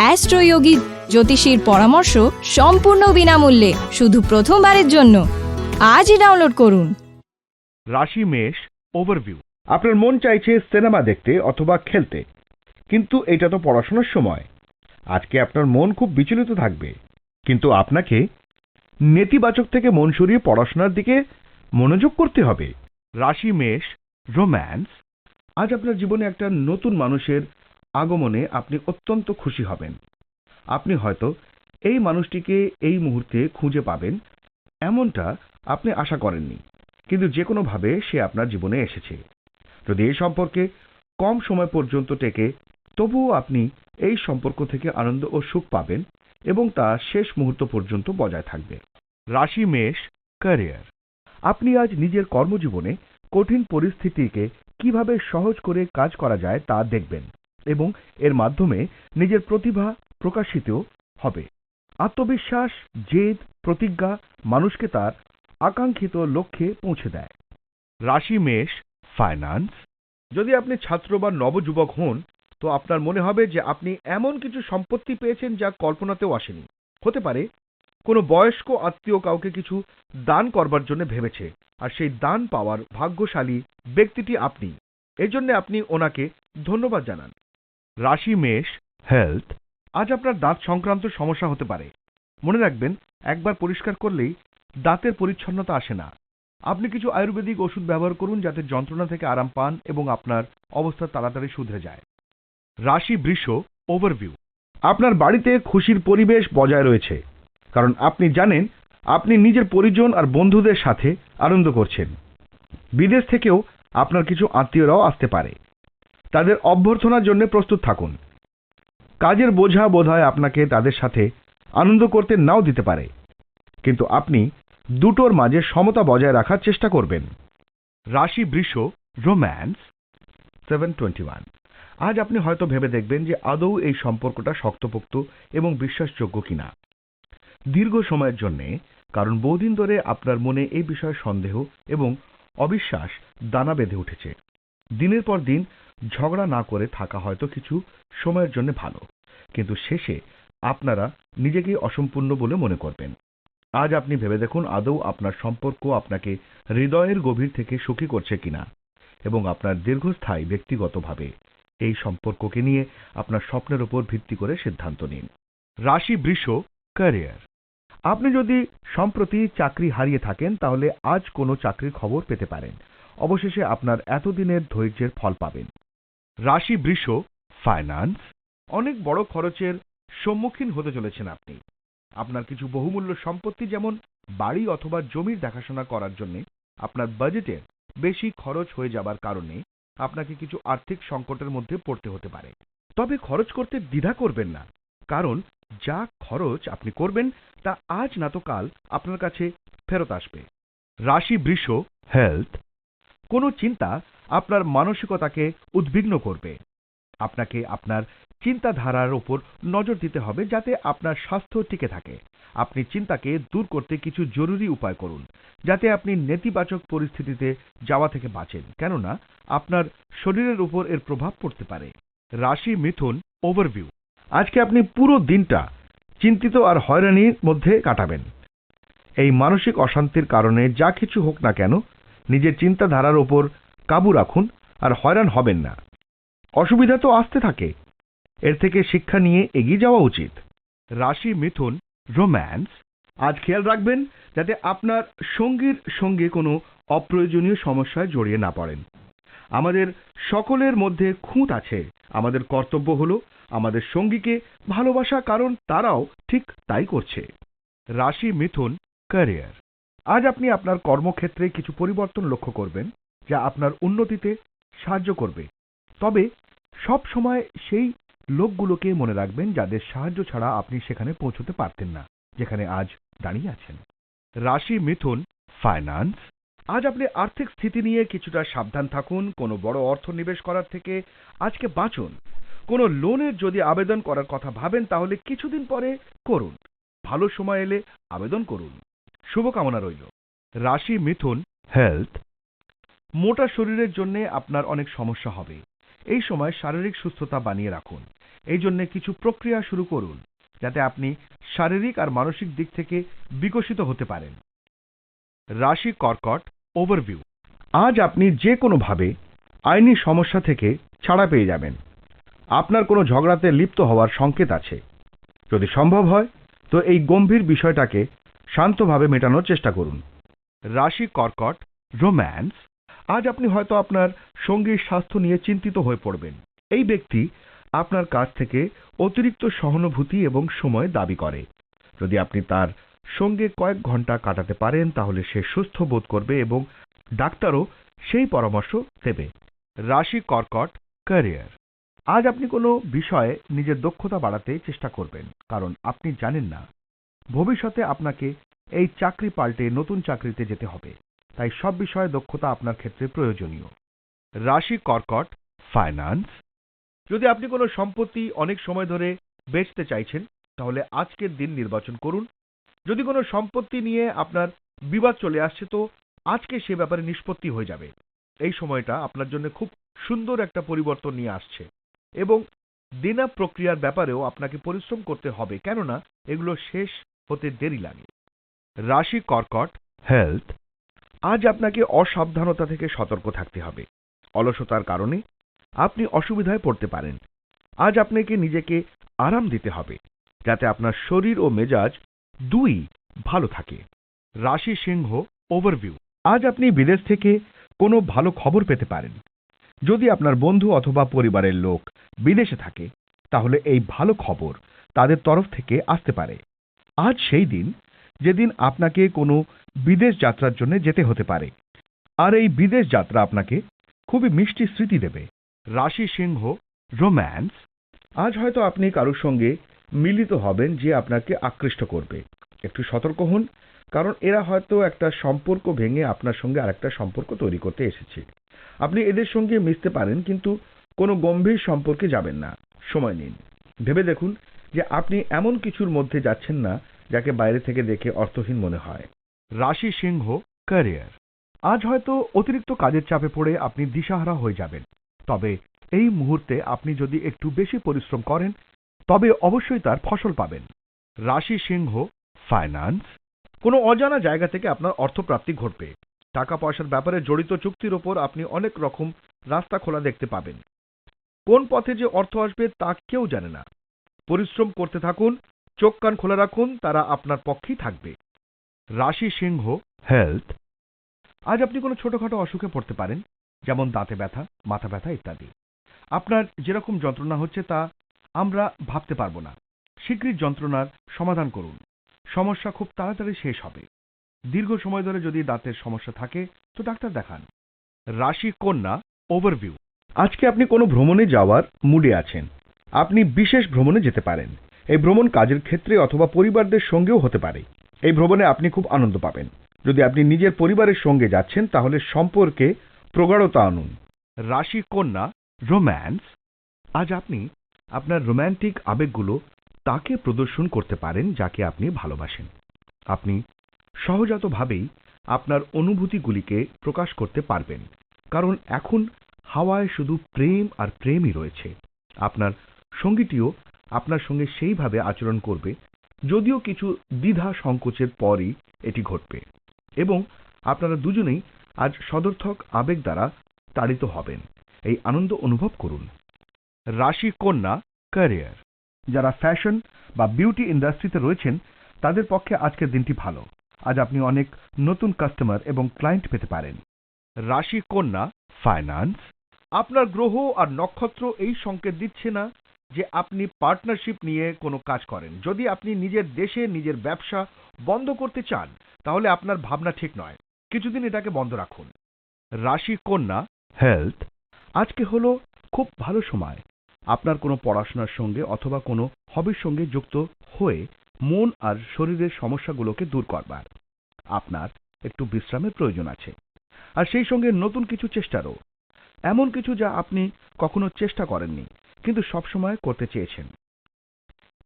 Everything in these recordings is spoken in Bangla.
অ্যাস্ট্রোয়োগী জ্যোতিষীর পরামর্শ সম্পূর্ণ বিনামূল্যে, শুধু প্রথমবারের জন্য। আজই ডাউনলোড করুন। রাশি মেষ ওভারভিউ আপনার মন চাইছে সিনেমা দেখতে অথবা খেলতে, কিন্তু এটা তো পড়াশোনার সময়। আজকে আপনার মন খুব বিচলিত থাকবে, কিন্তু আপনাকে নেতিবাচক থেকে মন সরিয়ে পড়াশোনার দিকে মনোযোগ করতে হবে। রাশি মেষ রোম্যান্স আজ আপনার জীবনে একটা নতুন মানুষের আগমনে আপনি অত্যন্ত খুশি হবেন। আপনি হয়তো এই মানুষটিকে এই মুহূর্তে খুঁজে পাবেন, এমনটা আপনি আশা করেননি, কিন্তু যে কোনোভাবে সে আপনার জীবনে এসেছে। যদি এই সম্পর্কে কম সময় পর্যন্ত টেকে, তবুও আপনি এই সম্পর্ক থেকে আনন্দ ও সুখ পাবেন এবং তা শেষ মুহূর্ত পর্যন্ত বজায় থাকবে। রাশি মেষ, ক্যারিয়ার। আপনি আজ নিজের কর্মজীবনে কঠিন পরিস্থিতিকে কীভাবে সহজ করে কাজ করা যায় তা দেখবেন। এবং এর মাধ্যমে নিজের প্রতিভা প্রকাশিত হবে। আত্মবিশ্বাস, জেদ, প্রতিজ্ঞা মানুষকে তার আকাঙ্ক্ষিত লক্ষ্যে পৌঁছে দেয়। রাশি, মেষ ফাইন্যান্স যদি আপনি ছাত্র বা নবযুবক হন, তো আপনার মনে হবে যে আপনি এমন কিছু সম্পত্তি পেয়েছেন যা কল্পনাতেও আসেনি। হতে পারে কোনো বয়স্ক আত্মীয় কাউকে কিছু দান করবার জন্য ভেবেছে, আর সেই দান পাওয়ার ভাগ্যশালী ব্যক্তিটি আপনি। এর জন্য আপনি ওনাকে ধন্যবাদ জানান। রাশি, মেষ, হেলথ, আজ আপনার দাঁত সংক্রান্ত সমস্যা হতে পারে। মনে রাখবেন, একবার পরিষ্কার করলেই দাঁতের পরিচ্ছন্নতা আসে না। আপনি কিছু আয়ুর্বেদিক ওষুধ ব্যবহার করুন যাতে যন্ত্রণা থেকে আরাম পান এবং আপনার অবস্থা তাড়াতাড়ি শুধরে যায়। রাশি, বৃষ, ওভারভিউ। আপনার বাড়িতে খুশির পরিবেশ বজায় রয়েছে, কারণ আপনি জানেন, আপনি নিজের পরিজন আর বন্ধুদের সাথে আনন্দ করছেন। বিদেশ থেকেও আপনার কিছু আত্মীয়রাও আসতে পারে। তাদের অভ্যর্থনার জন্য প্রস্তুত থাকুন। কাজের বোঝা বোধহয় আপনাকে তাদের সাথে আনন্দ করতে নাও দিতে পারে। কিন্তু আপনি দুটোর মাঝে সমতা বজায় রাখার চেষ্টা করবেন। রাশি বৃষ, রোম্যান্স, সেভেন টোয়েন্টি ওয়ান। আজ আপনি হয়তো ভেবে দেখবেন যে আদৌ এই সম্পর্কটা শক্তপোক্ত এবং বিশ্বাসযোগ্য কিনা। দীর্ঘ সময়ের জন্যে, কারণ বহুদিন ধরে আপনার মনে এই বিষয়ে সন্দেহ এবং অবিশ্বাস দানা বেঁধে উঠেছে। দিনের পর দিন ঝগড়া না করে থাকা হয়তো কিছু সময়ের জন্য ভালো। কিন্তু শেষে আপনারা নিজেকেই অসম্পূর্ণ বলে মনে করবেন। আজ আপনি ভেবে দেখুন আদৌ আপনার সম্পর্ক আপনাকে হৃদয়ের গভীর থেকে সুখী করছে কিনা এবং আপনার দীর্ঘস্থায়ী ব্যক্তিগতভাবে এই সম্পর্ককে নিয়ে আপনার স্বপ্নের উপর ভিত্তি করে সিদ্ধান্ত নিন। রাশি বৃষ ক্যারিয়ার। আপনি যদি সম্প্রতি চাকরি হারিয়ে থাকেন তাহলে আজ কোনো চাকরির খবর পেতে পারেন। অবশেষে আপনার এতদিনের ধৈর্যের ফল পাবেন। রাশি বৃষ ফাইন্যান্স অনেক বড় খরচের সম্মুখীন হতে চলেছেন আপনি। আপনার কিছু বহুমূল্য সম্পত্তি যেমন বাড়ি অথবা জমির দেখাশোনা করার জন্য আপনার বাজেটের বেশি খরচ হয়ে যাবার কারণে আপনাকে কিছু আর্থিক সংকটের মধ্যে পড়তে হতে পারে। তবে খরচ করতে দ্বিধা করবেন না, কারণ যা খরচ আপনি করবেন তা আজ না তো কাল আপনার কাছে ফেরত আসবে। রাশি বৃষ হেলথ কোনো চিন্তা আপনার মানসিকতাকে উদ্বিগ্ন করবে। আপনাকে আপনার চিন্তাধারার উপর নজর দিতে হবে যাতে আপনার স্বাস্থ্য টিকে থাকে। আপনি চিন্তাকে দূর করতে কিছু জরুরি উপায় করুন, যাতে আপনি নেতিবাচক পরিস্থিতিতে যাওয়া থেকে বাঁচেন। কেননা, আপনার শরীরের উপর এর প্রভাব পড়তে পারে। রাশি মিথুন ওভারভিউ আজকে আপনি পুরো দিনটা চিন্তিত আর হয়রানির মধ্যে কাটাবেন। এই মানসিক অশান্তির কারণে যা কিছু হোক না কেন নিজের চিন্তাধারার ওপর কাবু রাখুন আর হয়রান হবেন না। অসুবিধা তো আসতে থাকে। এর থেকে শিক্ষা নিয়ে এগিয়ে যাওয়া উচিত। রাশি মিথুন, রোম্যান্স, আজ খেয়াল রাখবেন যাতে আপনার সঙ্গীর সঙ্গে কোনো অপ্রয়োজনীয় সমস্যায় জড়িয়ে না পড়েন। আমাদের সকলের মধ্যে খুঁত আছে। আমাদের কর্তব্য হলো আমাদের সঙ্গীকে ভালোবাসা, কারণ তারাও ঠিক তাই করছে। রাশি মিথুন, ক্যারিয়ার। আজ আপনি আপনার কর্মক্ষেত্রে কিছু পরিবর্তন লক্ষ্য করবেন, যা আপনার উন্নতিতে সাহায্য করবে। তবে সব সময় সেই লোকগুলোকে মনে রাখবেন যাদের সাহায্য ছাড়া আপনি সেখানে পৌঁছতে পারতেন না, যেখানে আজ দাঁড়িয়ে আছেন। রাশি মিথুন, ফাইন্যান্স। আজ আপনি আর্থিক স্থিতি নিয়ে কিছুটা সাবধান থাকুন, কোনো বড় অর্থ নিবেশ করার থেকে আজকে বাঁচুন। কোনো লোনের যদি আবেদন করার কথা ভাবেন, তাহলে কিছুদিন পরে করুন। ভালো সময় এলে আবেদন করুন। শুভকামনা রইল। রাশি মিথুন হেলথ মোটা শরীরের জন্য আপনার অনেক সমস্যা হবে। এই সময় শারীরিক সুস্থতা বানিয়ে রাখুন। এই জন্য কিছু প্রক্রিয়া শুরু করুন, যাতে আপনি শারীরিক আর মানসিক দিক থেকে বিকশিত হতে পারেন। রাশি কর্কট ওভারভিউ আজ আপনি যে কোনোভাবে আইনি সমস্যা থেকে ছাড়া পেয়ে যাবেন। আপনার কোনো ঝগড়াতে লিপ্ত হওয়ার সংকেত আছে। যদি সম্ভব হয়, তো এই গম্ভীর বিষয়টাকে শান্তভাবে মেটানোর চেষ্টা করুন। রাশি কর্কট, রোম্যান্স, আজ আপনি হয়তো আপনার সঙ্গীর স্বাস্থ্য নিয়ে চিন্তিত হয়ে পড়বেন। এই ব্যক্তি আপনার কাছ থেকে অতিরিক্ত সহানুভূতি এবং সময় দাবি করে। যদি আপনি তার সঙ্গে কয়েক ঘণ্টা কাটাতে পারেন, তাহলে সে সুস্থ বোধ করবে এবং ডাক্তারও সেই পরামর্শ দেবে। রাশি কর্কট, ক্যারিয়ার। আজ আপনি কোনো বিষয়ে নিজের দক্ষতা বাড়াতে চেষ্টা করবেন, কারণ আপনি জানেন না ভবিষ্যতে আপনাকে এই চাকরি পাল্টে নতুন চাকরিতে যেতে হবে। তাই সব বিষয়ে দক্ষতা আপনার ক্ষেত্রে প্রয়োজনীয়। রাশি কর্কট ফাইন্যান্স যদি আপনি কোনো সম্পত্তি অনেক সময় ধরে বেচতে চাইছেন, তাহলে আজকের দিন নির্বাচন করুন। যদি কোনো সম্পত্তি নিয়ে আপনার বিবাদ চলে আসছে, তো আজকে সে ব্যাপারে নিষ্পত্তি হয়ে যাবে। এই সময়টা আপনার জন্য খুব সুন্দর একটা পরিবর্তন নিয়ে আসছে এবং দেনা প্রক্রিয়ার ব্যাপারেও আপনাকে পরিশ্রম করতে হবে। কেননা, এগুলো শেষ হতে দেরি লাগে। রাশি কর্কট হেলথ আজ আপনাকে অসাবধানতা থেকে সতর্ক থাকতে হবে। অলসতার কারণে আপনি অসুবিধায় পড়তে পারেন। আজ আপনাকে নিজেকে আরাম দিতে হবে, যাতে আপনার শরীর ও মেজাজ দুই ভালো থাকে। রাশি সিংহ ওভারভিউ আজ আপনি বিদেশ থেকে কোনো ভালো খবর পেতে পারেন। যদি আপনার বন্ধু অথবা পরিবারের লোক বিদেশে থাকে, তাহলে এই ভালো খবর তাদের তরফ থেকে আসতে পারে। আজ সেই দিন যেদিন আপনাকে কোনো বিদেশ যাত্রার জন্য যেতে হতে পারে। আর এই বিদেশ যাত্রা আপনাকে খুবই মিষ্টি স্মৃতি দেবে। রাশি সিংহ, রোম্যান্স, আজ হয়তো আপনি কারোর সঙ্গে মিলিত হবেন যে আপনাকে আকৃষ্ট করবে। একটু সতর্ক হন, কারণ এরা হয়তো একটা সম্পর্ক ভেঙে আপনার সঙ্গে আরেকটা সম্পর্ক তৈরি করতে এসেছে। আপনি এদের সঙ্গে মিশতে পারেন, কিন্তু কোনো গম্ভীর সম্পর্কে যাবেন না। সময় নিন। ভেবে দেখুন যে আপনি এমন কিছুর মধ্যে যাচ্ছেন না, যাকে বাইরে থেকে দেখে অর্থহীন মনে হয়। রাশি সিংহ ক্যারিয়ার আজ হয়তো অতিরিক্ত কাজের চাপে পড়ে আপনি দিশাহারা হয়ে যাবেন। তবে এই মুহূর্তে আপনি যদি একটু বেশি পরিশ্রম করেন, তবে অবশ্যই তার ফসল পাবেন। রাশি সিংহ ফাইন্যান্স কোনো অজানা জায়গা থেকে আপনার অর্থপ্রাপ্তি ঘটবে। টাকা পয়সার ব্যাপারে জড়িত চুক্তির ওপর আপনি অনেক রকম রাস্তা খোলা দেখতে পাবেন। কোন পথে যে অর্থ আসবে তা কেউ জানে না। পরিশ্রম করতে থাকুন, চোখ কান খোলা রাখুন, তারা আপনার পক্ষেই থাকবে। রাশি সিংহ হেলথ আজ আপনি কোনো ছোটখাটো অসুখে পড়তে পারেন, যেমন দাঁতে ব্যথা, মাথা ব্যথা ইত্যাদি। আপনার যেরকম যন্ত্রণা হচ্ছে তা আমরা ভাবতে পারব না। শীঘ্রই যন্ত্রণার সমাধান করুন। সমস্যা খুব তাড়াতাড়ি শেষ হবে। দীর্ঘ সময় ধরে যদি দাঁতের সমস্যা থাকে, তো ডাক্তার দেখান। রাশি কন্যা ওভারভিউ আজকে আপনি কোনো ভ্রমণে যাওয়ার মুডে আছেন। আপনি বিশেষ ভ্রমণে যেতে পারেন। এই ভ্রমণ কাজের ক্ষেত্রে অথবা পরিবারদের সঙ্গেও হতে পারে। এই ভ্রমণে আপনি খুব আনন্দ পাবেন। যদি আপনি নিজের পরিবারের সঙ্গে যাচ্ছেন, তাহলে সম্পর্কে প্রগাঢ়তা আনুন। রাশি কন্যা রোম্যান্স। আজ আপনি আপনার রোম্যান্টিক আবেগগুলো তাকে প্রদর্শন করতে পারেন, যাকে আপনি ভালোবাসেন। আপনি সহজাতভাবেই আপনার অনুভূতিগুলিকে প্রকাশ করতে পারবেন। কারণ এখন হাওয়ায় শুধু প্রেম আর প্রেমই রয়েছে। আপনার সঙ্গীটিও আপনার সঙ্গে সেইভাবে আচরণ করবে, যদিও কিছু দ্বিধা সংকোচের পরই এটি ঘটবে এবং আপনারা দুজনেই আজ সদর্থক আবেগ দ্বারা তাড়িত হবেন। এই আনন্দ অনুভব করুন। রাশি কন্যা ক্যারিয়ার। যারা ফ্যাশন বা বিউটি ইন্ডাস্ট্রিতে রয়েছেন, তাদের পক্ষে আজকের দিনটি ভালো। আজ আপনি অনেক নতুন কাস্টমার এবং ক্লায়েন্ট পেতে পারেন। রাশি কন্যা ফাইন্যান্স। আপনার গ্রহ আর নক্ষত্র এই সংকেত দিচ্ছে না যে আপনি পার্টনারশিপ নিয়ে কোনো কাজ করেন। যদি আপনি নিজের দেশে নিজের ব্যবসা বন্ধ করতে চান, তাহলে আপনার ভাবনা ঠিক নয়। কিছুদিন এটাকে বন্ধ রাখুন। রাশি কন্যা হেলথ আজকে হলো খুব ভালো সময়। আপনার কোনো পড়াশোনার সঙ্গে অথবা কোনো হবির সঙ্গে যুক্ত হয়ে মন আর শরীরের সমস্যাগুলোকে দূর করবার। আপনার একটু বিশ্রামের প্রয়োজন আছে। আর সেই সঙ্গে নতুন কিছু চেষ্টারও। এমন কিছু যা আপনি কখনো চেষ্টা করেননি। কিন্তু সবসময় করতে চেয়েছেন।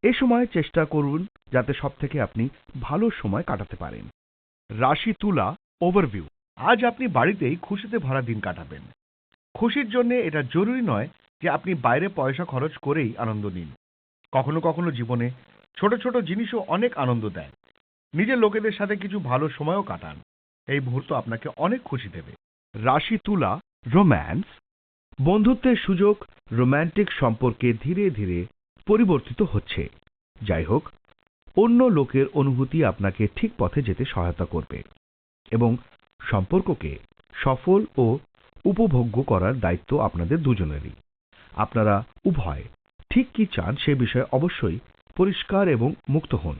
এ সময় চেষ্টা করুন যাতে সব থেকে আপনি ভালো সময় কাটাতে পারেন। রাশি তুলা ওভারভিউ আজ আপনি বাড়িতেই খুশিতে ভরা দিন কাটাবেন। খুশির জন্য এটা জরুরি নয় যে আপনি বাইরে পয়সা খরচ করেই আনন্দ নিন। কখনো কখনো জীবনে ছোট ছোট জিনিসও অনেক আনন্দ দেয়। নিজের লোকেদের সাথে কিছু ভালো সময়ও কাটান। এই মুহূর্ত আপনাকে অনেক খুশি দেবে। রাশি তুলা রোম্যান্স বন্ধুত্বের সুযোগ রোম্যান্টিক সম্পর্কে ধীরে ধীরে পরিবর্তিত হচ্ছে। যাই হোক, অন্য লোকের অনুভূতি আপনাকে ঠিক পথে যেতে সহায়তা করবে এবং সম্পর্ককে সফল ও উপভোগ্য করার দায়িত্ব আপনাদের দুজনেরই। আপনারা উভয় ঠিক কি চান সে বিষয়ে অবশ্যই পরিষ্কার এবং মুক্ত হন।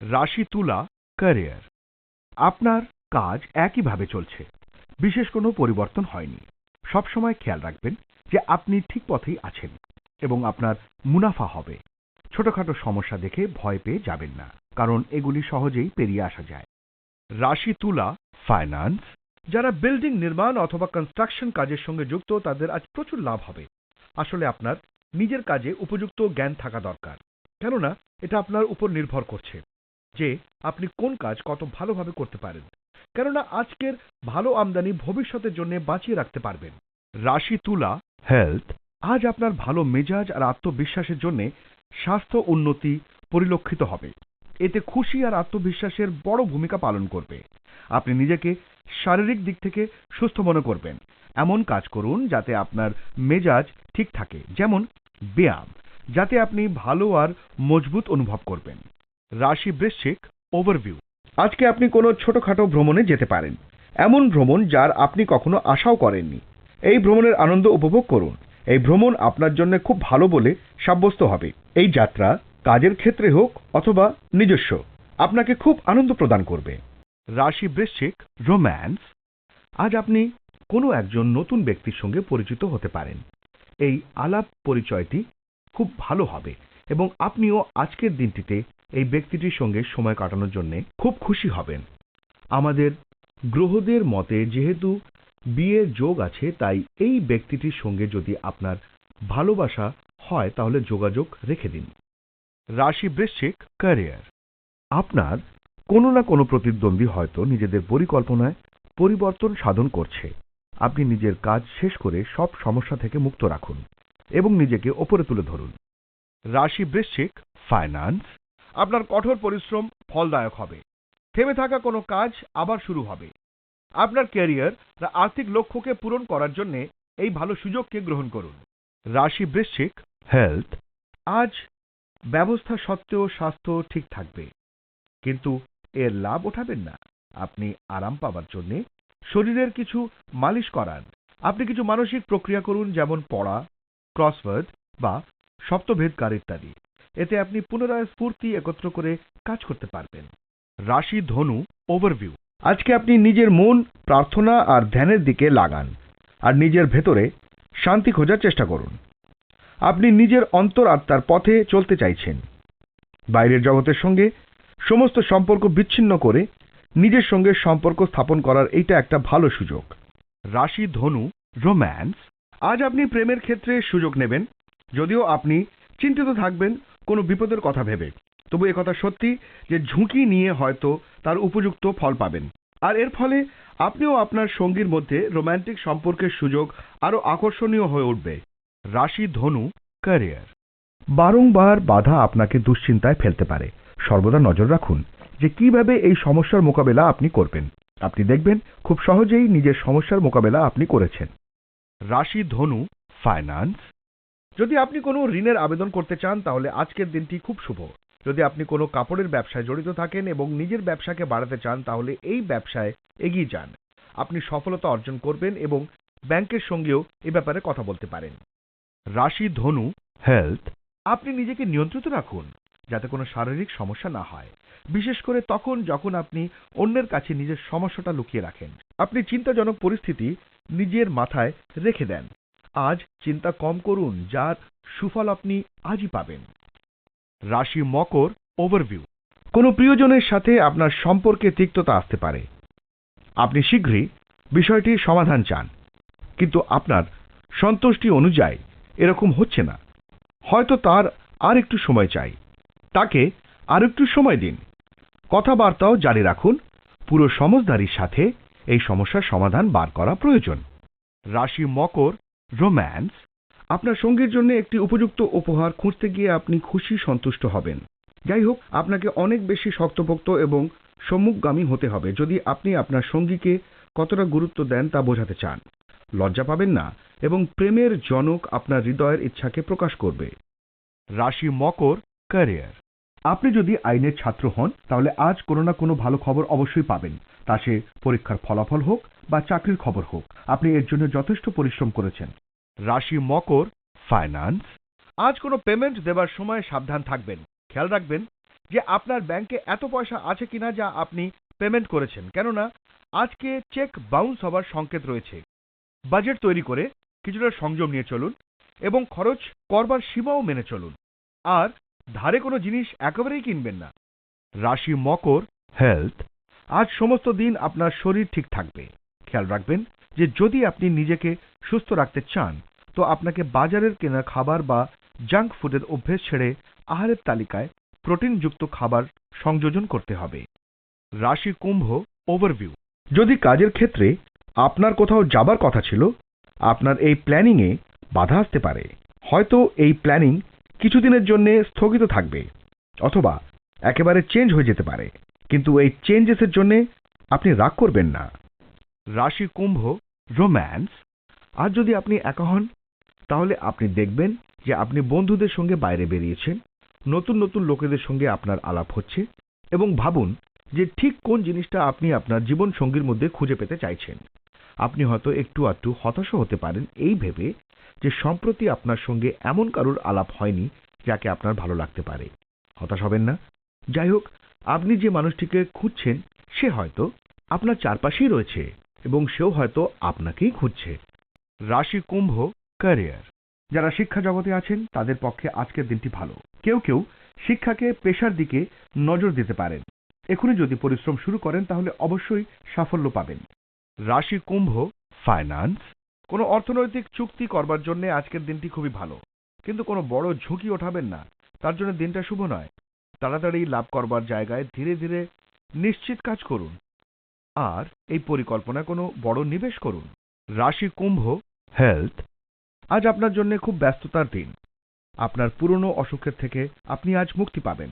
রাশি তুলা ক্যারিয়ার। আপনার কাজ একইভাবে চলছে, বিশেষ কোনো পরিবর্তন হয়নি। সবসময় খেয়াল রাখবেন যে আপনি ঠিক পথেই আছেন এবং আপনার মুনাফা হবে। ছোটখাটো সমস্যা দেখে ভয় পেয়ে যাবেন না, কারণ এগুলি সহজেই পেরিয়ে আসা যায়। রাশি তুলা ফাইন্যান্স যারা বিল্ডিং নির্মাণ অথবা কনস্ট্রাকশন কাজের সঙ্গে যুক্ত, তাদের আজ প্রচুর লাভ হবে। আসলে আপনার নিজের কাজে উপযুক্ত জ্ঞান থাকা দরকার, কেননা এটা আপনার উপর নির্ভর করছে যে আপনি কোন কাজ কত ভালোভাবে করতে পারেন। কেননা আজকের ভালো আমদানি ভবিষ্যতের জন্য বাঁচিয়ে রাখতে পারবেন। রাশি তুলা হেলথ আজ আপনার ভালো মেজাজ আর আত্মবিশ্বাসের জন্য স্বাস্থ্য উন্নতি পরিলক্ষিত হবে। এতে খুশি আর আত্মবিশ্বাসের বড় ভূমিকা পালন করবে। আপনি নিজেকে শারীরিক দিক থেকে সুস্থ মনে করবেন। এমন কাজ করুন যাতে আপনার মেজাজ ঠিক থাকে, যেমন ব্যায়াম, যাতে আপনি ভালো আর মজবুত অনুভব করবেন। রাশি বৃশ্চিক ওভারভিউ আজকে আপনি কোনো ছোটখাটো ভ্রমণে যেতে পারেন। এমন ভ্রমণ যার আপনি কখনো আশাও করেননি। এই ভ্রমণের আনন্দ উপভোগ করুন। এই ভ্রমণ আপনার জন্য খুব ভালো বলে সাব্যস্ত হবে। এই যাত্রা কাজের ক্ষেত্রে হোক অথবা নিজস্ব, আপনাকে খুব আনন্দ প্রদান করবে। রাশি বৃশ্চিক, রোম্যান্স। আজ আপনি কোনো একজন নতুন ব্যক্তির সঙ্গে পরিচিত হতে পারেন। এই আলাপ পরিচয়টি খুব ভালো হবে এবং আপনিও আজকের দিনটিতে এই ব্যক্তিটির সঙ্গে সময় কাটানোর জন্য খুব খুশি হবেন। আমাদের গ্রহদের মতে যেহেতু বিয়ের যোগ আছে, তাই এই ব্যক্তিটির সঙ্গে যদি আপনার ভালোবাসা হয়, তাহলে যোগাযোগ রেখে দিন। রাশি বৃশ্চিক ক্যারিয়ার। আপনার কোনো না কোনো প্রতিদ্বন্দ্বী হয়তো নিজেদের পরিকল্পনায় পরিবর্তন সাধন করছে। আপনি নিজের কাজ শেষ করে সব সমস্যা থেকে মুক্ত রাখুন এবং নিজেকে ওপরে তুলে ধরুন। রাশি বৃশ্চিক ফাইন্যান্স। আপনার কঠোর পরিশ্রম ফলদায়ক হবে। থেমে থাকা কোনো কাজ আবার শুরু হবে। আপনার ক্যারিয়ার বা আর্থিক লক্ষ্যকে পূরণ করার জন্য এই ভালো সুযোগকে গ্রহণ করুন। রাশি বৃশ্চিক হেলথ আজ ব্যবস্থা সত্ত্বেও স্বাস্থ্য ঠিক থাকবে। কিন্তু এর লাভ ওঠাবেন না। আপনি আরাম পাবার জন্যে শরীরের কিছু মালিশ করান। আপনি কিছু মানসিক প্রক্রিয়া করুন যেমন পড়া ক্রসওয়ার্ড বা সপ্তভেদকার ইত্যাদি। এতে আপনি পুনরায় স্ফূর্তি একত্র করে কাজ করতে পারবেন। রাশি ধনু ওভারভিউ আজকে আপনি নিজের মন, প্রার্থনা আর ধ্যানের দিকে লাগান আর নিজের ভেতরে শান্তি খোঁজার চেষ্টা করুন। আপনি নিজের অন্তর আত্মার পথে চলতে চাইছেন। বাইরের জগতের সঙ্গে সমস্ত সম্পর্ক বিচ্ছিন্ন করে নিজের সঙ্গে সম্পর্ক স্থাপন করার এইটা একটা ভালো সুযোগ। রাশি ধনু রোম্যান্স আজ আপনি প্রেমের ক্ষেত্রে সুযোগ নেবেন, যদিও আপনি চিন্তিত থাকবেন কোনো বিপদের কথা ভেবে। তবু কথা সত্যি যে ঝুঁকি নিয়ে হয়তো তার উপযুক্ত ফল পাবেন। আর এর ফলে আপনিও আপনার সঙ্গীর মধ্যে রোম্যান্টিক সম্পর্কের সুযোগ আরও আকর্ষণীয় হয়ে উঠবে। রাশি ধনু, ক্যারিয়ার। বারংবার বাধা আপনাকে দুশ্চিন্তায় ফেলতে পারে। সর্বদা নজর রাখুন যে কীভাবে এই সমস্যার মোকাবেলা আপনি করবেন। আপনি দেখবেন খুব সহজেই নিজের সমস্যার মোকাবেলা আপনি করেছেন। রাশি ধনু, ফাইন্যান্স। যদি আপনি কোনো ঋণের আবেদন করতে চান, তাহলে আজকের দিনটি খুব শুভ। যদি আপনি কোনো কাপড়ের ব্যবসায় জড়িত থাকেন এবং নিজের ব্যবসাকে বাড়াতে চান, তাহলে এই ব্যবসায় এগিয়ে যান। আপনি সফলতা অর্জন করবেন এবং ব্যাংকের সঙ্গেও এ ব্যাপারে কথা বলতে পারেন। রাশি ধনু, হেলথ, আপনি নিজেকে নিয়ন্ত্রিত রাখুন, যাতে কোনো শারীরিক সমস্যা না হয়। বিশেষ করে তখন যখন আপনি অন্যের কাছে নিজের সমস্যাটা লুকিয়ে রাখেন। আপনি চিন্তাজনক পরিস্থিতি নিজের মাথায় রেখে দেন। আজ চিন্তা কম করুন, যার সুফল আপনি আজই পাবেন। রাশি মকর ওভারভিউ কোনো প্রিয়জনের সাথে আপনার সম্পর্কে তিক্ততা আসতে পারে। আপনি শীঘ্রই বিষয়টির সমাধান চান। কিন্তু আপনার সন্তুষ্টি অনুযায়ী এরকম হচ্ছে না। হয়তো তার আর একটু সময় চাই। তাকে আর একটু সময় দিন। কথাবার্তাও জারি রাখুন। পুরো সমজদারির সাথে এই সমস্যার সমাধান বার করা প্রয়োজন। রাশি মকর রোম্যান্স আপনার সঙ্গীর জন্য একটি উপযুক্ত উপহার খুঁজতে গিয়ে আপনি খুশি, সন্তুষ্ট হবেন। যাই হোক আপনাকে অনেক বেশি শক্তপোক্ত এবং সম্মুখগামী হতে হবে যদি আপনি আপনার সঙ্গীকে কতটা গুরুত্ব দেন তা বোঝাতে চান। লজ্জা পাবেন না এবং প্রেমের জনক আপনার হৃদয়ের ইচ্ছাকে প্রকাশ করবে। রাশি মকর ক্যারিয়ার আপনি যদি আইনের ছাত্র হন, তাহলে আজ কোনো না কোনো ভালো খবর অবশ্যই পাবেন। তা সে পরীক্ষার ফলাফল হোক বা চাকরির খবর হোক, আপনি এর জন্য যথেষ্ট পরিশ্রম করেছেন। রাশি মকর ফাইন্যান্স আজ কোনো পেমেন্ট দেবার সময় সাবধান থাকবেন। খেয়াল রাখবেন যে আপনার ব্যাংকে এত পয়সা আছে কিনা যা আপনি পেমেন্ট করেছেন। কেননা, আজকে চেক বাউন্স হবার সংকেত রয়েছে। বাজেট তৈরি করে কিছুটা সংযম নিয়ে চলুন এবং খরচ করবার সীমাও মেনে চলুন। আর ধারে কোনো জিনিস একেবারেই কিনবেন না। রাশি মকর হেলথ আজ সমস্ত দিন আপনার শরীর ঠিক থাকবে। খেয়াল রাখবেন যে যদি আপনি নিজেকে সুস্থ রাখতে চান, তো আপনাকে বাজারের কেনা খাবার বা জাঙ্ক ফুডের অভ্যেস ছেড়ে আহারের তালিকায় প্রোটিনযুক্ত খাবার সংযোজন করতে হবে। রাশি কুম্ভ ওভারভিউ যদি কাজের ক্ষেত্রে আপনার কোথাও যাবার কথা ছিল, আপনার এই প্ল্যানিংয়ে বাধা আসতে পারে। হয়তো এই প্ল্যানিং কিছুদিনের জন্য স্থগিত থাকবে, অথবা একেবারে চেঞ্জ হয়ে যেতে পারে। কিন্তু এই চেঞ্জেসের জন্য আপনি রাগ করবেন না। রাশি কুম্ভ রোম্যান্স আর যদি আপনি একা হন, তাহলে আপনি দেখবেন যে আপনি বন্ধুদের সঙ্গে বাইরে বেরিয়েছেন, নতুন নতুন লোকেদের সঙ্গে আপনার আলাপ হচ্ছে এবং ভাবুন যে ঠিক কোন জিনিসটা আপনি আপনার জীবন সঙ্গীর মধ্যে খুঁজে পেতে চাইছেন। আপনি হয়তো একটু আধটু হতাশও হতে পারেন এই ভেবে যে সম্প্রতি আপনার সঙ্গে এমন কারুর আলাপ হয়নি যাকে আপনার ভালো লাগতে পারে। হতাশ হবেন না। যাই হোক, আপনি যে মানুষটিকে খুঁজছেন, সে হয়তো আপনার চারপাশেই রয়েছে। এবং সেও হয়তো আপনাকেই খুঁজছে। রাশি কুম্ভ ক্যারিয়ার যারা শিক্ষা জগতে আছেন, তাদের পক্ষে আজকের দিনটি ভালো। কেউ কেউ শিক্ষাকে পেশার দিকে নজর দিতে পারেন। এখনই যদি পরিশ্রম শুরু করেন, তাহলে অবশ্যই সাফল্য পাবেন। রাশি কুম্ভ ফাইন্যান্স কোনো অর্থনৈতিক চুক্তি করবার জন্য আজকের দিনটি খুবই ভালো। কিন্তু কোনো বড় ঝুঁকি ওঠাবেন না। তার জন্য দিনটা শুভ নয়। তাড়াতাড়ি লাভ করবার জায়গায় ধীরে ধীরে নিশ্চিত কাজ করুন। আর এই পরিকল্পনায় কোনো বড় নিবেশ করুন। রাশি কুম্ভ হেলথ আজ আপনার জন্য খুব ব্যস্ততার দিন। আপনার পুরনো অসুখের থেকে আপনি আজ মুক্তি পাবেন।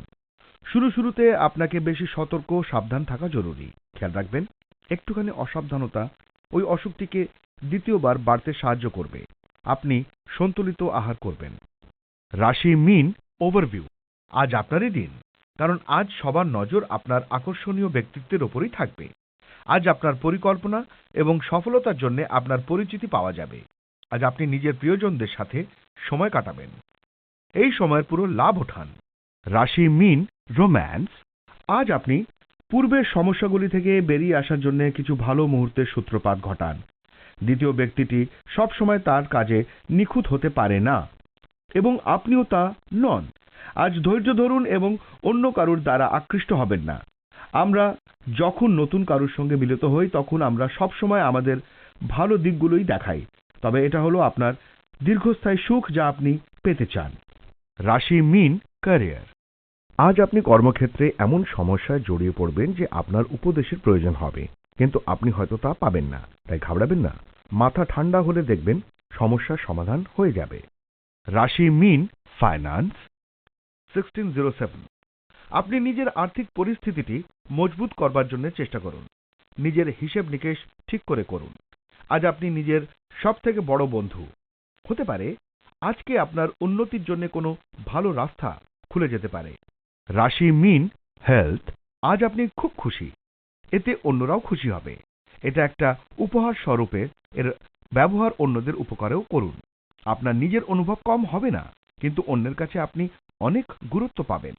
শুরু শুরুতে আপনাকে বেশি সতর্ক সাবধান থাকা জরুরি। খেয়াল রাখবেন, একটুখানি অসাবধানতা ওই অসুখটিকে দ্বিতীয়বার বাড়তে সাহায্য করবে। আপনি সন্তুলিত আহার করবেন। রাশি মিন ওভারভিউ আজ আপনারই দিন, কারণ আজ সবার নজর আপনার আকর্ষণীয় ব্যক্তিত্বের ওপরই থাকবে। আজ আপনার পরিকল্পনা এবং সফলতার জন্য আপনার পরিচিতি পাওয়া যাবে। আজ আপনি নিজের প্রিয়জনদের সাথে সময় কাটাবেন। এই সময়ের পুরো লাভ ওঠান। রাশি মিন, রোম্যান্স। আজ আপনি পূর্বের সমস্যাগুলি থেকে বেরিয়ে আসার জন্য কিছু ভালো মুহূর্তের সূত্রপাত ঘটান। দ্বিতীয় ব্যক্তিটি সবসময় তার কাজে নিখুঁত হতে পারে না এবং আপনিও তা নন। আজ ধৈর্য ধরুন এবং অন্য কারুর দ্বারা আকৃষ্ট হবেন না। আমরা যখন নতুন কারুর সঙ্গে মিলিত হই, তখন আমরা সবসময় আমাদের ভালো দিকগুলোই দেখাই। তবে এটা হলো আপনার দীর্ঘস্থায়ী সুখ যা আপনি পেতে চান। রাশি মিন ক্যারিয়ার আজ আপনি কর্মক্ষেত্রে এমন সমস্যায় জড়িয়ে পড়বেন যে আপনার উপদেশের প্রয়োজন হবে। কিন্তু আপনি হয়তো তা পাবেন না, তাই ঘাবড়াবেন না। মাথা ঠান্ডা হলে দেখবেন সমস্যার সমাধান হয়ে যাবে। রাশি মিন ফাইন্যান্স সিক্সটিন জিরো সেভেন আপনি নিজের আর্থিক পরিস্থিতিটি মজবুত করবার জন্য চেষ্টা করুন। নিজের হিসেব নিকেশ ঠিক করে করুন। আজ আপনি নিজের সব থেকে বড় বন্ধু। হতে পারে আজকে আপনার উন্নতির জন্য কোনো ভালো রাস্তা খুলে যেতে পারে। রাশি মিন হেলথ আজ আপনি খুব খুশি। এতে অন্যরাও খুশি হবে। এটা একটা উপহার স্বরূপে এর ব্যবহার অন্যদের উপকারেও করুন। আপনার নিজের অনুভব কম হবে না, কিন্তু অন্যের কাছে আপনি অনেক গুরুত্ব পাবেন।